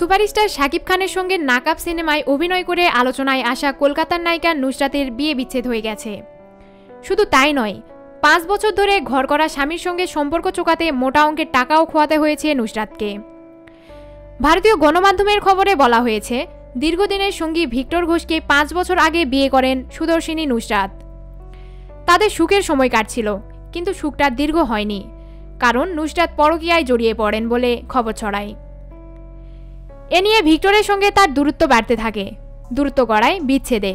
Superstar Shakib খানের সঙ্গে নাকাব সিনেমায় অভিনয় করে আলোচনায় আসা কলকাতার নায়িকা নুসরাতের বিয়ে বিচ্ছেদ হয়ে গেছে। শুধু তাই নয়, পাঁচ বছর ধরে ঘর করা স্বামীর সঙ্গে সম্পর্ক চোকাতে মোটা অঙ্কের টাকাও খোয়াতে হয়েছে নুসরাতকে। ভারতীয় গণমাধ্যমের খবরে বলা হয়েছে, দীর্ঘদিনের সঙ্গী ভিক্টর ঘোষকে পাঁচ বছর আগে বিয়ে করেন সুদর্শিনী নুসরাত। তাদের সুখের সময় কাটছিল, কিন্তু সুখটা দীর্ঘ হয়নি, কারণ নুসরাত পরকীয়ায় জড়িয়ে পড়েন বলে খবর ছড়ায়। এ নিয়ে ভিক্টরের সঙ্গে তার দূরত্ব বাড়তে থাকে, দূরত্ব গড়ায় বিচ্ছেদে।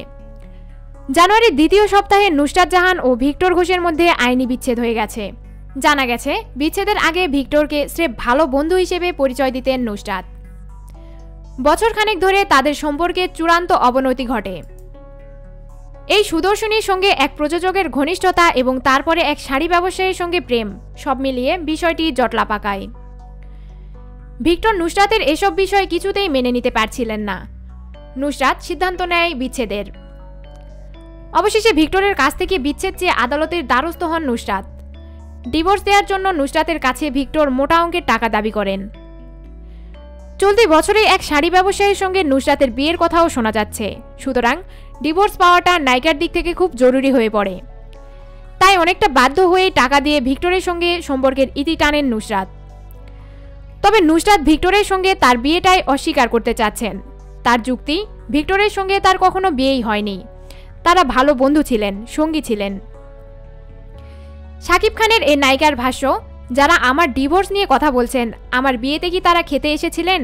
জানুয়ারির দ্বিতীয় সপ্তাহে নুসরাত জাহান ও ভিক্টর ঘোষের মধ্যে আইনি বিচ্ছেদ হয়ে গেছে। জানা গেছে, বিচ্ছেদের আগে ভিক্টরকে স্রেফ ভালো বন্ধু হিসেবে পরিচয় দিতেন নুসরাত। বছরখানেক ধরে তাদের সম্পর্কে চূড়ান্ত অবনতি ঘটে। এই সুদর্শনীর সঙ্গে এক প্রযোজকের ঘনিষ্ঠতা এবং তারপরে এক শাড়ি ব্যবসায়ীর সঙ্গে প্রেম সব মিলিয়ে বিষয়টি জটলা পাকায়। ভিক্টর নুসরাতের এসব বিষয় কিছুতেই মেনে নিতে পারছিলেন না। নুসরাত সিদ্ধান্ত নেয় বিচ্ছেদের। অবশেষে ভিক্টরের কাছ থেকে বিচ্ছেদ চেয়ে আদালতের দ্বারস্থ হন নুসরাত। ডিভোর্স দেওয়ার জন্য নুসরাতের কাছে ভিক্টর মোটা অঙ্কের টাকা দাবি করেন। চলতি বছরে এক শাড়ি ব্যবসায়ীর সঙ্গে নুসরাতের বিয়ের কথাও শোনা যাচ্ছে। সুতরাং ডিভোর্স পাওয়াটা নায়িকার দিক থেকে খুব জরুরি হয়ে পড়ে। তাই অনেকটা বাধ্য হয়ে টাকা দিয়ে ভিক্টরের সঙ্গে সম্পর্কের ইতি টানেন নুসরাত। তবে নুসরাত ভিক্টরের সঙ্গে তার বিয়েটাই অস্বীকার করতে চাচ্ছেন। তার যুক্তি ভিক্টরের সঙ্গে তার কখনো বিয়েই হয়নি। তারা ভালো বন্ধু ছিলেন, সঙ্গী ছিলেন। শাকিব খানের এই নায়িকার ভাষ্য, যারা আমার ডিভোর্স নিয়ে কথা বলছেন, আমার বিয়েতে কি তারা খেতে এসেছিলেন?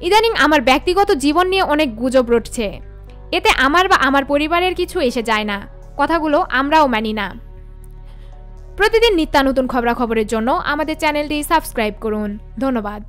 ইদানিং আমার ব্যক্তিগত জীবন নিয়ে অনেক গুজব রটছে। এতে আমার বা আমার পরিবারের কিছু এসে যায় না। কথাগুলো আমরাও মানি না। প্রতিদিন নিত্যানতুন খবরাখবরের জন্য আমাদের চ্যানেলটি সাবস্ক্রাইব করুন। ধন্যবাদ।